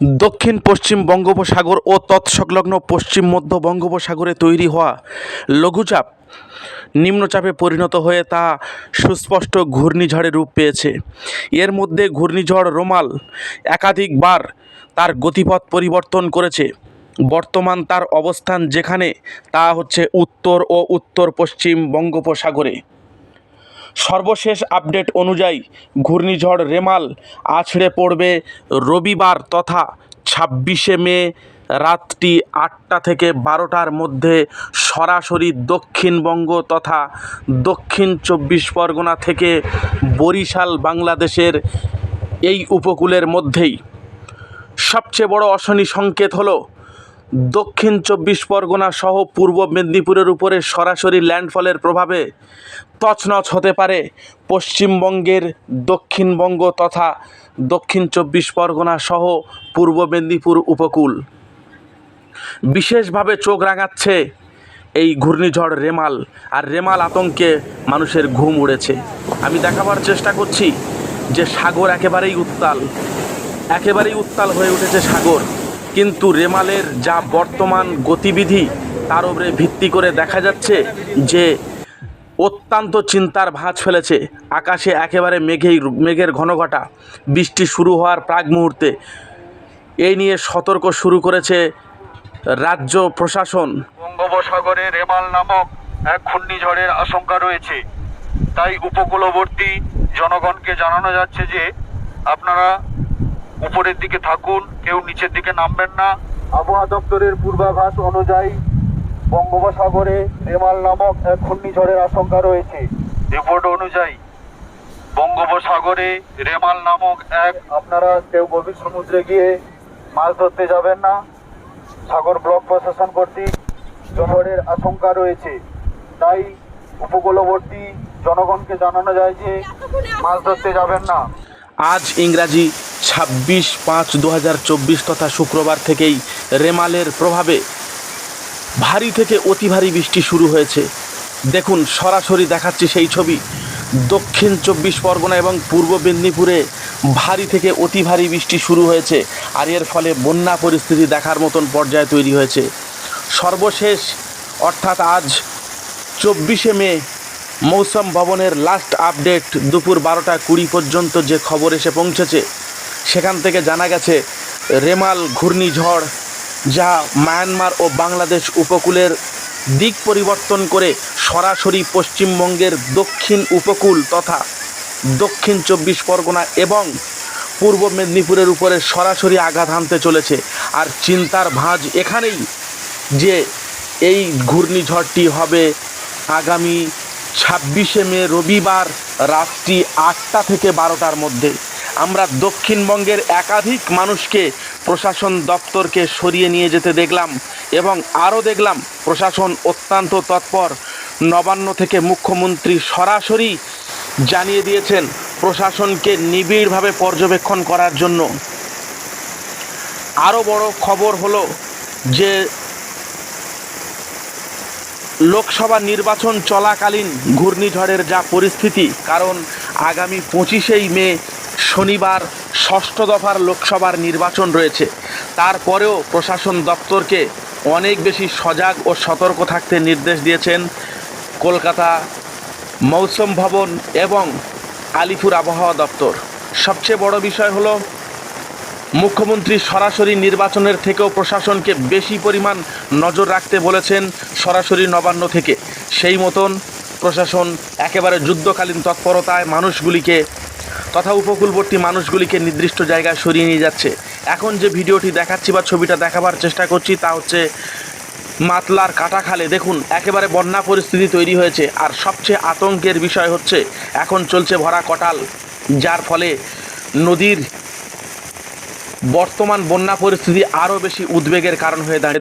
দক্ষিণ পশ্চিম বঙ্গোপসাগর ও তৎসংলগ্ন পশ্চিম মধ্য বঙ্গোপসাগরে তৈরি হওয়া লঘুচাপ নিম্নচাপে পরিণত হয়ে তা সুস্পষ্ট ঘূর্ণিঝড়ে রূপ পেয়েছে। এর মধ্যে ঘূর্ণিঝড় রোমাল একাধিকবার তার গতিপথ পরিবর্তন করেছে। বর্তমান তার অবস্থান যেখানে তা হচ্ছে উত্তর ও উত্তর পশ্চিম বঙ্গোপসাগরে। সর্বশেষ আপডেট অনুযায়ী ঘূর্ণিঝড় রেমাল আছড়ে পড়বে রবিবার তথা ছাব্বিশে মে রাতটি আটটা থেকে বারোটার মধ্যে সরাসরি দক্ষিণবঙ্গ তথা দক্ষিণ চব্বিশ পরগনা থেকে বরিশাল, বাংলাদেশের এই উপকূলের মধ্যেই। সবচেয়ে বড় অশনি সংকেত হলো দক্ষিণ চব্বিশ পরগনা সহ পূর্ব মেদিনীপুরের উপরে সরাসরি ল্যান্ডফলের প্রভাবে তছনছ হতে পারে। পশ্চিমবঙ্গের দক্ষিণবঙ্গ তথা দক্ষিণ চব্বিশ পরগনা সহ পূর্ব মেদিনীপুর উপকূল। বিশেষভাবে চোখ রাঙাচ্ছে এই ঘূর্ণিঝড় রেমাল আর রেমাল আতঙ্কে মানুষের ঘুম উড়েছে। আমি দেখাবার চেষ্টা করছি যে সাগর একেবারেই উত্তাল একেবারেই উত্তাল হয়ে উঠেছে সাগর। কিন্তু রেমালের যা বর্তমান গতিবিধি, তার উপরে ভিত্তি করে দেখা যাচ্ছে যে অত্যন্ত চিন্তার ভাঁজ ফেলেছে। আকাশে একেবারে মেঘেই মেঘের ঘনঘটা। বৃষ্টি শুরু হওয়ার প্রাক মুহূর্তে এই নিয়ে সতর্ক শুরু করেছে রাজ্য প্রশাসন। বঙ্গোপসাগরে রেমাল নামক এক ঘূর্ণিঝড়ের আশঙ্কা রয়েছে। তাই উপকূলবর্তী জনগণকে জানানো যাচ্ছে যে আপনারা উপরের দিকে থাকুন কেউ নিচের দিকে নামবেন না। আবহাওয়া দপ্তরের পূর্বাভাস অনুযায়ী বঙ্গোপসাগরে রেমাল নামক এক ঘূর্ণিঝড়ের আশঙ্কা রয়েছে। রিপোর্ট অনুযায়ী বঙ্গোপসাগরে রেমাল নামক এক আপনারা কেউ গভীর সমুদ্রে গিয়ে মাছ ধরতে যাবেন না। সাগর ব্লক প্রশাসন কর্তৃক ঝড়ের আশঙ্কা রয়েছে। তাই উপকূলবর্তী জনগণকে জানানো যায় যে মাছ ধরতে যাবেন না। আজ ইংরাজি ছাব্বিশ পাঁচ দু তথা শুক্রবার থেকেই রেমালের প্রভাবে ভারী থেকে অতি ভারী বৃষ্টি শুরু হয়েছে। দেখুন, সরাসরি দেখাচ্ছি সেই ছবি। দক্ষিণ চব্বিশ পরগনা এবং পূর্ব মেদিনীপুরে ভারী থেকে অতি ভারী বৃষ্টি শুরু হয়েছে আর এর ফলে বন্যা পরিস্থিতি দেখার মতন পর্যায়ে তৈরি হয়েছে। সর্বশেষ, অর্থাৎ আজ চব্বিশে মে, মৌসুম ভবনের লাস্ট আপডেট দুপুর বারোটা কুড়ি পর্যন্ত যে খবর এসে পৌঁছেছে সেখান থেকে জানা গেছে, রেমাল ঘূর্ণিঝড় যা মায়ানমার ও বাংলাদেশ উপকূলের দিক পরিবর্তন করে সরাসরি পশ্চিমবঙ্গের দক্ষিণ উপকূল তথা দক্ষিণ চব্বিশ পরগনা এবং পূর্ব মেদিনীপুরের উপরে সরাসরি আঘাত হানতে চলেছে। আর চিন্তার ভাঁজ এখানেই যে এই ঘূর্ণিঝড়টি হবে আগামী ছাব্বিশে মে রবিবার রাত্রি আটটা থেকে বারোটার মধ্যে। আমরা দক্ষিণবঙ্গের একাধিক মানুষকে প্রশাসন দপ্তরকে সরিয়ে নিয়ে যেতে দেখলাম এবং আরও দেখলাম প্রশাসন অত্যন্ত তৎপর। নবান্ন থেকে মুখ্যমন্ত্রী সরাসরি জানিয়ে দিয়েছেন প্রশাসনকে নিবিড়ভাবে পর্যবেক্ষণ করার জন্য। আরও বড় খবর হলো যে লোকসভা নির্বাচন চলাকালীন ঘূর্ণিঝড়ের যা পরিস্থিতি, কারণ আগামী পঁচিশেই মে শনিবার ষষ্ঠ দফার লোকসভার নির্বাচন রয়েছে। তারপরেও প্রশাসন দপ্তরকে অনেক বেশি সজাগ ও সতর্ক থাকতে নির্দেশ দিয়েছেন কলকাতা মৌসুম ভবন এবং আলিপুর আবহাওয়া দপ্তর। সবচেয়ে বড় বিষয় হলো, মুখ্যমন্ত্রী সরাসরি নির্বাচনের থেকেও প্রশাসনকে বেশি পরিমাণ নজর রাখতে বলেছেন সরাসরি নবান্ন থেকে। সেই মতন প্রশাসন একেবারে যুদ্ধকালীন তৎপরতায় মানুষগুলিকে তথা উপকূলবর্তী মানুষগুলিকে নির্দিষ্ট জায়গায় সরিয়ে নিয়ে যাচ্ছে। এখন যে ভিডিওটি দেখাচ্ছি বা ছবিটা দেখাবার চেষ্টা করছি তা হচ্ছে মাতলার কাটাখালে। দেখুন, একেবারে বন্যা পরিস্থিতি তৈরি হয়েছে। আর সবচেয়ে আতঙ্কের বিষয় হচ্ছে, এখন চলছে ভরা কটাল, যার ফলে নদীর বর্তমান বন্যা পরিস্থিতি আরও বেশি উদ্বেগের কারণ হয়ে দাঁড়িয়ে